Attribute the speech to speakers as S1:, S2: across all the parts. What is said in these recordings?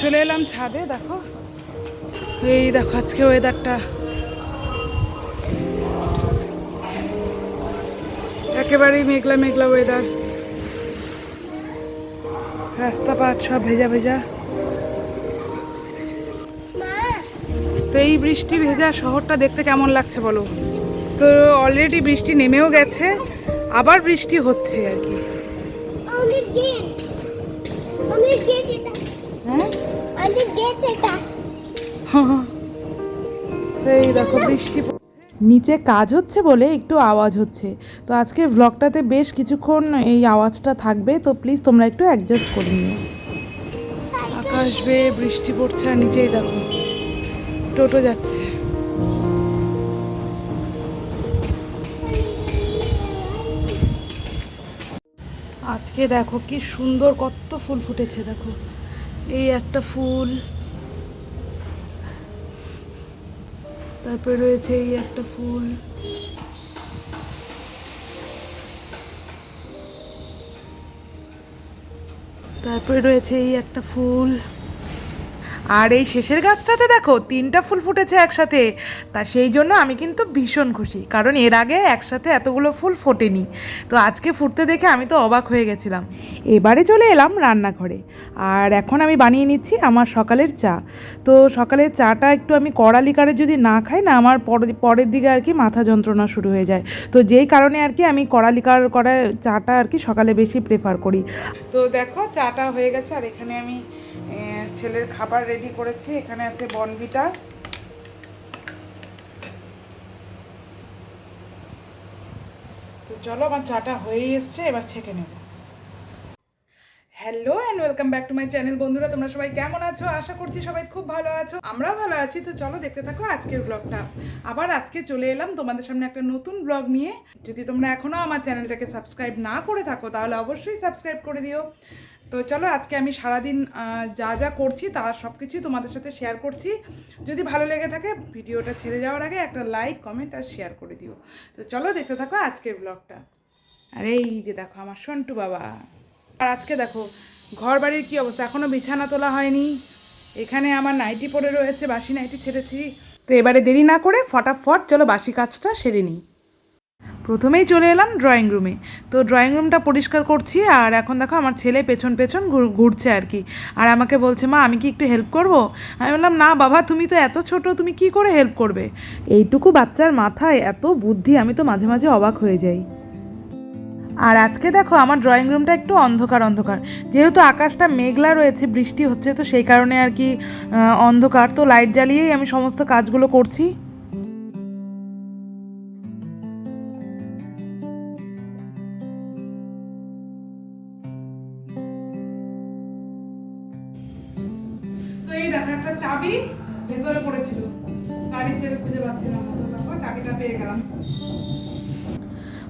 S1: চলে এলাম ছাদে দেখো। এই দেখো আজকে ওয়েদারটা একেবারেই মেঘলা মেঘলা ওয়েদার রাস্তা পাট সব ভেজা ভেজা। তো এই বৃষ্টি ভেজা শহরটা দেখতে কেমন লাগছে বলো? তো অলরেডি বৃষ্টি নেমেও গেছে আবার বৃষ্টি হচ্ছে আর কি। এই দেখো, বৃষ্টি। নিচে কাজ হচ্ছে বলে একটু আওয়াজ হচ্ছে। তো আজকে ব্লগটাতে বেশ কিছুক্ষণ এই আওয়াজটা থাকবে। তো প্লিজ তোমরা একটু অ্যাডজাস্ট করে নিও। আকাশ বেয়ে বৃষ্টি পড়ছে আর নিচেই দেখো, টোটো যাচ্ছে। আজকে দেখো কি সুন্দর, কত ফুল ফুটেছে দেখো। এই একটা ফুল তারপরে রয়েছে এই একটা ফুল। তারপরে রয়েছে এই একটা ফুল। আর এই শেষের গাছটাতে দেখো তিনটা ফুল ফুটেছে একসাথে। তা সেই জন্য আমি কিন্তু ভীষণ খুশি, কারণ এর আগে একসাথে এতগুলো ফুল ফোটেনি। তো আজকে ফুটতে দেখে আমি তো অবাক হয়ে গেছিলাম। এবারে চলে এলাম রান্নাঘরে, আর এখন আমি বানিয়ে নিচ্ছি আমার সকালের চা। তো সকালের চাটা একটু আমি কড়া লিকারে যদি না খাই না আমার পরে- পরের দিকে আর কি মাথা যন্ত্রণা শুরু হয়ে যায়। তো যেই কারণে আর কি আমি কড়া লিকার করা চাটা আর কি সকালে বেশি প্রেফার করি। তো দেখো চাটা হয়ে গেছে, আর এখানে আমি ছেলের খাবার রেডি করেছি, এখানে আছে বনভিটা। তো চলো, আমার চাটা হয়েই এসছে, এবার ছেঁকে নেব। Hello and welcome back to my channel বন্ধুরা, তোমরা সবাই কেমন আছো? আশা করছি সবাই খুব ভালো আছো। আমরাও ভালো আছি, তো চলো দেখতে থাকো আজকের ব্লগটা আবার আজকে চলে এলাম তোমাদের সামনে একটা নতুন ব্লগ নিয়ে। যদি তোমরা এখনও আমার চ্যানেলটাকে সাবস্ক্রাইব না করে থাকো, তাহলে অবশ্যই সাবস্ক্রাইব করে দিও। তো চলো, আজকে আমি সারাদিন যা যা করছি তার সব কিছুই তোমাদের সাথে শেয়ার করছি। যদি ভালো লেগে থাকে, ভিডিওটা ছেড়ে যাওয়ার আগে একটা লাইক কমেন্ট আর শেয়ার করে দিও। তো চলো, দেখতে থাকো আজকের ব্লগটা আর, এই যে দেখো আমার সন্টু বাবা। আর আজকে দেখো ঘর বাড়ির কী অবস্থা? এখনও বিছানা তোলা হয়নি। এখানে আমার নাইটি পরে রয়েছে, বাসি নাইটি ছেড়েছি। তো এবারে দেরি না করে, ফটাফট চলো বাসি কাজটা সেরে নিই। প্রথমেই চলে এলাম ড্রয়িং রুমে তো ড্রয়িং রুমটা পরিষ্কার করছি আর এখন দেখো আমার ছেলে পেছন পেছন ঘুর- ঘুরছে আর কি। আর আমাকে বলছে, মা, আমি কি একটু হেল্প করব? আমি বললাম, না বাবা, তুমি তো এত ছোট, তুমি কি করে হেল্প করবে? এইটুকু বাচ্চার মাথায় এত বুদ্ধি, আমি তো মাঝে মাঝে অবাক হয়ে যাই। আর আজকে দেখো আমার ড্রয়িং রুমটা একটু অন্ধকার অন্ধকার। যেহেতু আকাশটা মেঘলা রয়েছে, বৃষ্টি হচ্ছে, তো সেই কারণে আর কি অন্ধকার। তো লাইট জ্বালিয়েই আমি সমস্ত কাজগুলো করছি।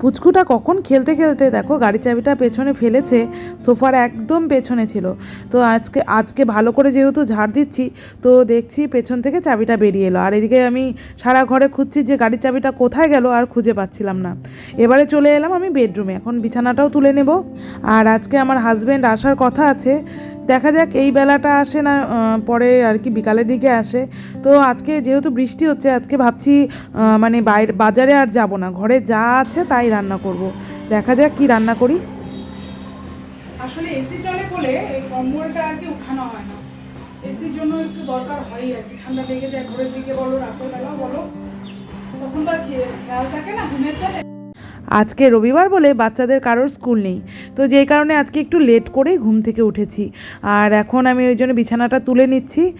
S1: পুচকুটা কখন খেলতে খেলতে দেখো, গাড়ি চাবিটা পেছনে ফেলেছে, সোফার একদম পেছনে ছিল। তো আজকে আজকে ভালো করে যেহেতু ঝাড় দিচ্ছি, তো দেখছি পেছন থেকে চাবিটা বেরিয়ে এলো। আর এদিকে আমি সারা ঘরে খুঁজছি যে গাড়ির চাবিটা কোথায় গেল আর খুঁজে পাচ্ছিলাম না। এবারে চলে এলাম আমি বেডরুমে, এখন বিছানাটাও তুলে নেব। আর আজকে আমার হাজব্যান্ড আসার কথা আছে দেখা যাক, এই বেলাটা আসে না পরে আর কি বিকালের দিকে আসে। তো আজকে যেহেতু বৃষ্টি হচ্ছে, আজকে ভাবছি মানে বাইরে, বাজারে আর যাব না। ঘরে যা আছে তাই রান্না করব। দেখা যাক কি রান্না করি। আসলে এসি চলে বলে এই কম্বলটা আর কি উঠানো হয় না। এসির জন্য একটু দরকার হয় আর কি। ঠান্ডা লেগে যায়, ঘরের দিকে বলো, রাতের বেলা বলো। তখন তো আর খে- খেয়াল থাকে না, ঘুমের তালে আজকে রবিবার বলে বাচ্চাদের কারোর স্কুল নেই। তো যেই কারণে আজকে একটু লেট করেই ঘুম থেকে উঠেছি। আর এখন আমি ওই জন্য বিছানাটা তুলে নিচ্ছি।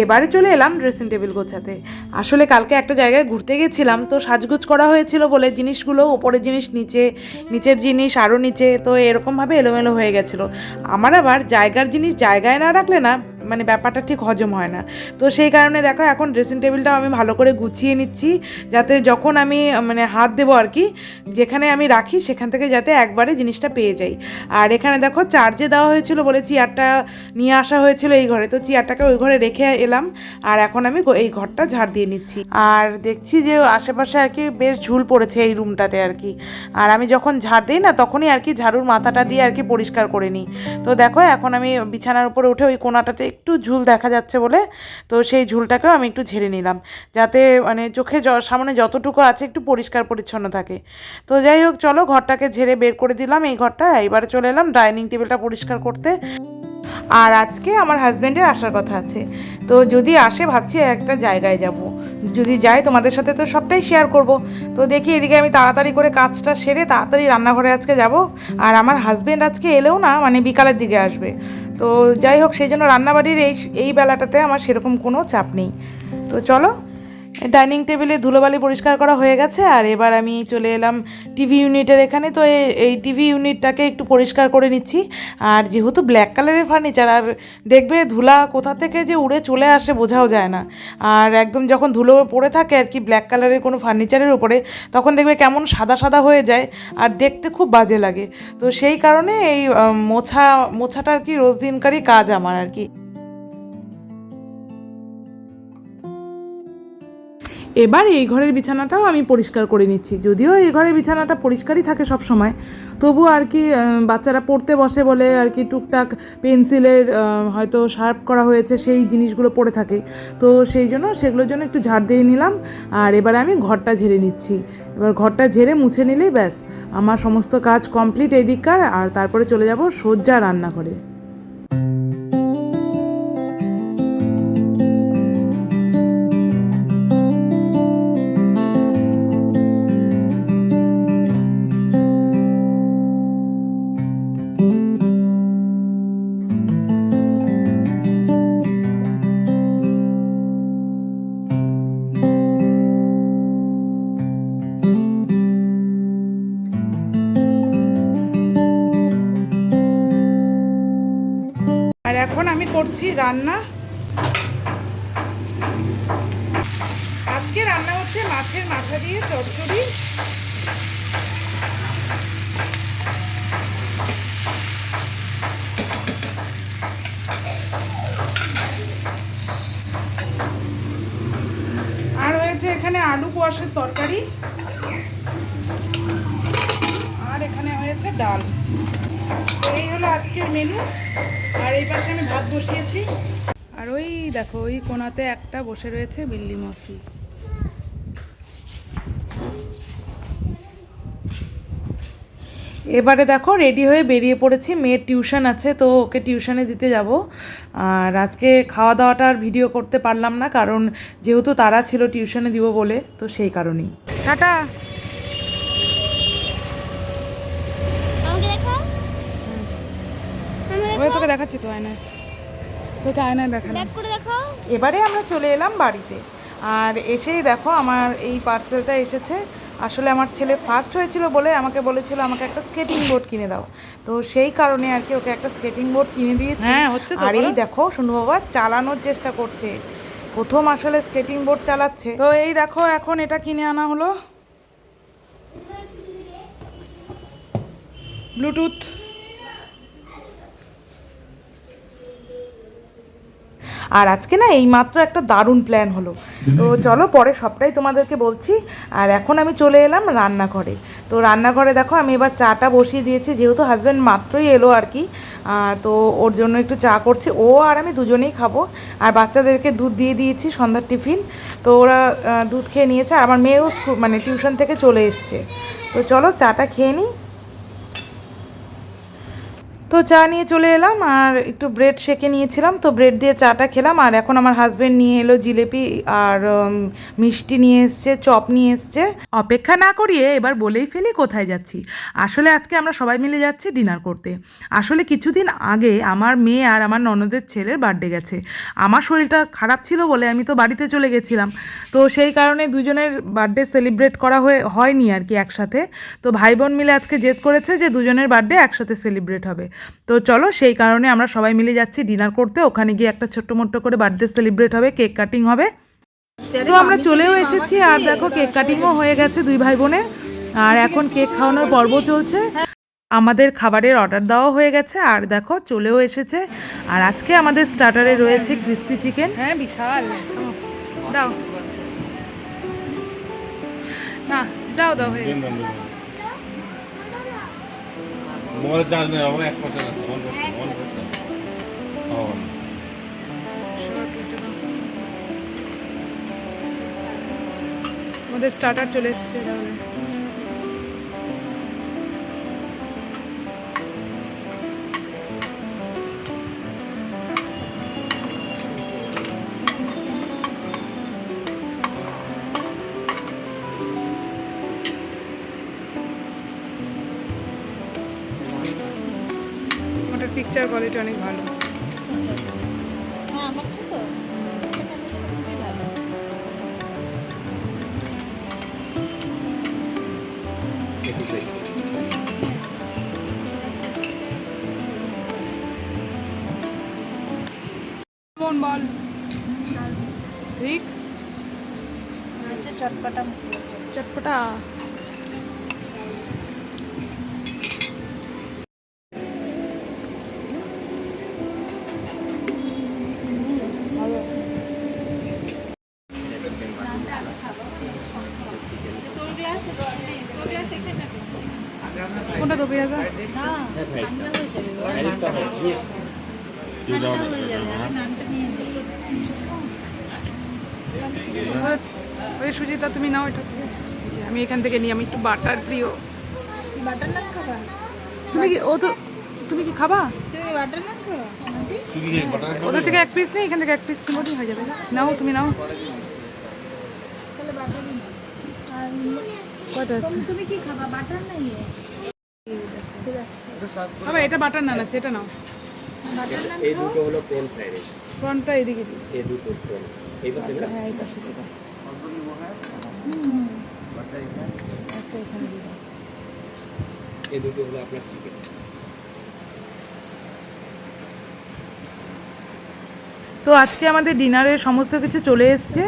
S1: এবারে চলে এলাম ড্রেসিং টেবিল গোছাতে। আসলে কালকে একটা জায়গায় ঘুরতে গেছিলাম, তো সাজগুজ করা হয়েছিল বলে জিনিসগুলো ওপরের জিনিস, নিচে, নিচের জিনিস আরও নিচে, তো এরকমভাবে এলোমেলো হয়ে গেছিল। আমার আবার জায়গার জিনিস জায়গায় না রাখলে না মানে ব্যাপারটা ঠিক হজম হয় না। তো সেই কারণে দেখো এখন ড্রেসিং টেবিলটাও আমি ভালো করে গুছিয়ে নিচ্ছি, যাতে যখন আমি মানে হাত দেবো আর কি, যেখানে আমি রাখি সেখান থেকে যাতে একবারে জিনিসটা পেয়ে যাই। আর এখানে দেখো চার্জে দেওয়া হয়েছিল বলে চেয়ারটা নিয়ে আসা হয়েছিল এই ঘরে, তো চেয়ারটাকে ওই ঘরে রেখে এলাম। আর এখন আমি এই ঘরটা ঝাড় দিয়ে নিচ্ছি। আর দেখছি যে আশেপাশে আর কি বেশ ঝুল পড়েছে এই রুমটাতে আর কি। আর আমি যখন ঝাড় দিই না, তখনই আর কি ঝাড়ুর মাথাটা দিয়ে আর কি পরিষ্কার করে নিই। তো দেখো এখন আমি বিছানার উপরে উঠে ওই কোনাটাতে একটু ঝুল দেখা যাচ্ছে বলে, তো সেই ঝুলটাকেও আমি একটু ঝেড়ে নিলাম। যাতে মানে চোখে সামনে যতটুকু আছে একটু পরিষ্কার পরিচ্ছন্ন থাকে। তো যাই হোক, চলো ঘরটাকে ঝেড়ে বের করে দিলাম এই ঘরটা। এবারে চলে এলাম ডাইনিং টেবিলটা পরিষ্কার করতে। আর আজকে আমার হাজব্যান্ডের আসার কথা আছে। তো যদি আসে, ভাবছি একটা জায়গায় যাব। যদি যাই, তোমাদের সাথে তো সবটাই শেয়ার করব। তো দেখি এদিকে আমি তাড়াতাড়ি করে কাজটা সেরে তাড়াতাড়ি রান্নাঘরে আজকে যাব। আর আমার হাজব্যান্ড আজকে এলেও না মানে বিকালের দিকে আসবে। তো যাই হোক, সেই জন্য রান্নাবাড়ির এই এই বেলাটাতে আমার সেরকম কোনো চাপ নেই। তো চলো ডাইনিং টেবিলে ধুলোবালি পরিষ্কার করা হয়ে গেছে, আর এবার আমি চলে এলাম টিভি ইউনিটের এখানে। তো এই টিভি ইউনিটটাকে একটু পরিষ্কার করে নিচ্ছি। আর যেহেতু ব্ল্যাক কালারের ফার্নিচার, আর দেখবে ধুলা কোথা থেকে যে উড়ে চলে আসে বোঝাও যায় না। আর একদম যখন ধুলো পড়ে থাকে আর কি ব্ল্যাক কালারের কোনো ফার্নিচারের উপরে, তখন দেখবে কেমন সাদা সাদা হয়ে যায় আর দেখতে খুব বাজে লাগে। তো সেই কারণে এই মোছা, মোছাটা আর কি রোজ দিনকারই কাজ আমার আর কি। এবার এই ঘরের বিছানাটাও আমি পরিষ্কার করে নিচ্ছি। যদিও এই ঘরের বিছানাটা পরিষ্কারই থাকে সব সময় তবু আর কি বাচ্চারা পড়তে বসে বলে আর কি টুকটাক পেন্সিলের হয়তো শার্প করা হয়েছে, সেই জিনিসগুলো পড়ে থাকে। তো সেই জন্য সেগুলোর জন্য একটু ঝাড় দিয়ে নিলাম আর এবারে আমি ঘরটা ঝেড়ে নিচ্ছি। এবার ঘরটা ঝেড়ে মুছে নিলেই ব্যাস, আমার সমস্ত কাজ কমপ্লিট এই দিককার আর তারপরে চলে যাব সজ্জা রান্না করে রান্না? আজকে রান্না হচ্ছে মাছের মাথা দিয়ে চচ্চড়ি। আর হয়েছে এখানে আলু কোয়াশের তরকারি। আর এখানে হয়েছে ডাল। এই হলো আজকের মেনু আর এই পাশে আমি ভাত বসিয়েছি। আর ওই দেখো ওই কোনাতে একটা বসে রয়েছে বিল্লি মসি। এবারে দেখো রেডি হয়ে বেরিয়ে পড়েছি। মেয়ের টিউশন আছে তো ওকে টিউশনে দিতে যাব। আর আজকে খাওয়া দাওয়াটা আর ভিডিও করতে পারলাম না কারণ যেহেতু তারা ছিল টিউশনে দিব বলে তো সেই কারণেই। টাটা
S2: আমাকে দেখো আমাকে
S1: ওই তোকে দেখাচ্ছি তো আয়নায়। তোকে আয়নায় দেখানো
S2: ব্যাক করে দেখো
S1: এবারে আমরা চলে এলাম বাড়িতে। আর এসেই দেখো আমার এই পার্সেলটা এসেছে। আসলে আমার ছেলে ফার্স্ট হয়েছিল বলে আমাকে বলেছিল আমাকে একটা স্কেটিং বোর্ড কিনে দাও। তো সেই কারণে আর কি ওকে একটা স্কেটিং বোর্ড কিনে দিয়েছি।
S3: হ্যাঁ, হচ্ছে তো,
S1: আর এই দেখো শুনু বাবা চালানোর চেষ্টা করছে। প্রথম আসলে স্কেটিং বোর্ড চালাচ্ছে। তো এই দেখো এখন এটা কিনে আনা হলো। ব্লুটুথ আর আজকে না এই মাত্র একটা দারুণ প্ল্যান হলো। তো চলো পরে সবটাই তোমাদেরকে বলছি। আর এখন আমি চলে এলাম রান্নাঘরে। তো রান্নাঘরে দেখো আমি এবার চাটা বসিয়ে দিয়েছি, যেহেতু হাজব্যান্ড মাত্রই এলো আর কি। তো ওর জন্য একটু চা করছি। ও আর আমি দুজনেই খাব। আর বাচ্চাদেরকে দুধ দিয়ে দিয়েছি সন্ধ্যার টিফিন। তো ওরা দুধ খেয়ে নিয়েছে। আর আমার মেয়েও মানে টিউশন থেকে চলে এসছে। তো চলো চাটা খেয়ে নিই। তো চা নিয়ে চলে এলাম আর একটু ব্রেড সেকে নিয়েছিলাম। তো ব্রেড দিয়ে চাটা খেলাম আর এখন আমার হাজবেন্ড নিয়ে এলো জিলেপি আর মিষ্টি নিয়ে এসছে, চপ নিয়ে এসছে। অপেক্ষা না করিয়ে এবার বলেই ফেলি কোথায় যাচ্ছি। আসলে আজকে আমরা সবাই মিলে যাচ্ছি ডিনার করতে। আসলে কিছুদিন আগে আমার মেয়ে আর আমার ননদের ছেলের বার্থডে গেছে। আমার শরীরটা খারাপ ছিল বলে আমি তো বাড়িতে চলে গেছিলাম। তো সেই কারণে দুজনের বার্থডে সেলিব্রেট করা হয়ে, হয়নি আর কি একসাথে। তো ভাই বোন মিলে আজকে জেদ করেছে যে দুজনের বার্থডে একসাথে সেলিব্রেট হবে। তো চলো সেই কারণে আমরা সবাই মিলে যাচ্ছি ডিনার করতে। ওখানে গিয়ে একটা ছোট্ট মোট্ট করে বার্থডে সেলিব্রেট হবে কেক কাটিং হবে। তো আমরা চলেও এসেছি আর দেখো কেক কাটিংও হয়ে গেছে দুই ভাই বোনের। আর এখন কেক খাওয়ানোর পর্ব চলছে। আমাদের খাবারের অর্ডার দেওয়া হয়ে গেছে আর দেখো চলেও এসেছে। আর আজকে আমাদের স্টার্টারে রয়েছে ক্রিস্পি চিকেন। হ্যাঁ বিশাল। দাও। না দাও দাও হয়ে গেছে।
S3: মোবাইলের চার্জ নেই বাবা এক পার্সেন্ট আছে ওয়ান পার্সেন্ট ওয়ান পার্সেন্ট
S1: আমাদের স্টার্টার চলে এসছে তাহলে। পিকচার কোয়ালিটি অনেক ভালো।
S2: হ্যাঁ আমার তো
S1: বল। ঠিক
S2: চটপটা
S1: চটপটা? কোনটা
S2: না নে
S1: ওই সুজিতা, তুমি নাও এটা আমি এখান থেকে নিই, আমি একটু বাটার প্রিয়।
S2: বাটার নান খাবা
S1: তুমি কি ও তো তুমি কি খাবা?
S2: বাটার নান খাবা
S1: ওদের থেকে এক পিস নেই? এখান থেকে এক পিস নিবো হয়ে যাবে। নাও, তুমি নাও।
S2: তাহলে বাটার
S1: কটা আছে?
S2: তুমি কি খাবা? বাটার নাই
S1: বাবা এটা বাটার নান আছে এটা নাও।
S4: এই দুটো হলো প্রন ফ্রাইড রাইস
S1: এদিকে দিই
S4: এই দুটো প্রন এই পাশে না
S1: হ্যাঁ এই পাশে দিবা আচ্ছা এখানে
S4: এই দুটো হলো আপনার চিকেন
S1: তো আজকে আমাদের ডিনারের সমস্ত কিছু চলে এসছে।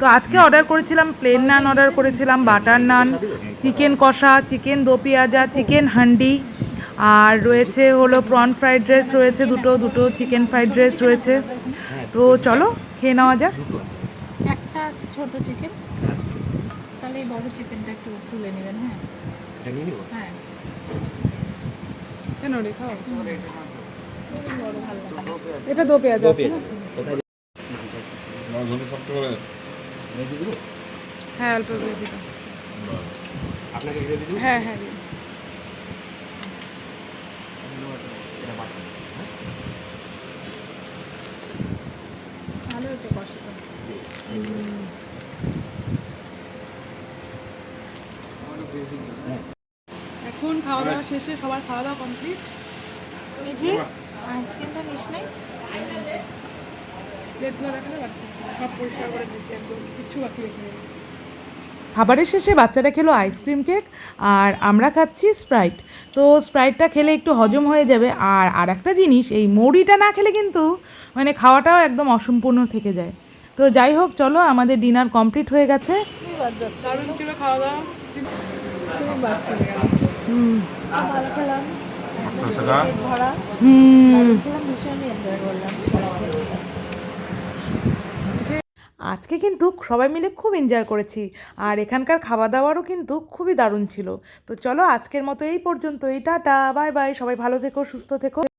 S1: তো আজকে অর্ডার করেছিলাম প্লেন নান অর্ডার করেছিলাম বাটার নান চিকেন কষা চিকেন দো পেঁয়াজা চিকেন হান্ডি আর রয়েছে হলো প্রন ফ্রাইড রাইস রয়েছে দুটো দুটো চিকেন ফ্রাইড রাইস রয়েছে। তো চলো খেয়ে নেওয়া যাক।
S2: একটা আছে ছোট চিকেন তাহলে এই বড় চিকেনটা একটু তুলে নেবেন হ্যাঁ? হ্যাঁ
S1: কেন রে খাও।
S2: বড় ভালো লাগে।
S1: এটা দো পেঁয়াজা আছে হ্যাঁ অল্প করে দিবা।
S4: আপনাকে রেডি দিব?
S1: হ্যাঁ হ্যাঁ
S2: ভালো
S1: এখন খাওয়া দাওয়া শেষে সবার খাওয়া দাওয়া কমপ্লিট।
S2: মিঠি আইসক্রিমটা নিস নাই?
S1: প্লেটগুলো দেখালে সব পরিষ্কার করে দিচ্ছি একদম কিচ্ছু বাকি রেখে খাবারের শেষে বাচ্চারা খেলো আইসক্রিম কেক আর আমরা খাচ্ছি স্প্রাইট। তো স্প্রাইটটা খেলে একটু হজম হয়ে যাবে। আর আর একটা জিনিস এই মৌরিটা না খেলে কিন্তু মানে খাওয়াটাও একদম অসম্পূর্ণ থেকে যায়। তো যাই হোক চলো আমাদের ডিনার কমপ্লিট হয়ে গেছে।
S2: খুবই বাদ যাচ্ছে
S1: খাওয়া দাওয়া
S2: খুবই বাদ চলে গেল ভালো খেলাম
S3: টাকা
S2: পেট ভরা
S1: হুম
S2: ভালো খেলাম ভীষণই এনজয় করলাম
S1: আজকে কিন্তু সবাই মিলে খুব এনজয় করেছি। আর এখানকার খাওয়া দাওয়ারও কিন্তু খুবই দারুণ ছিল। তো চলো আজকের মতো এই পর্যন্ত পর্যন্তই। টাটা, বাই বাই, সবাই ভালো থেকো, সুস্থ থেকো।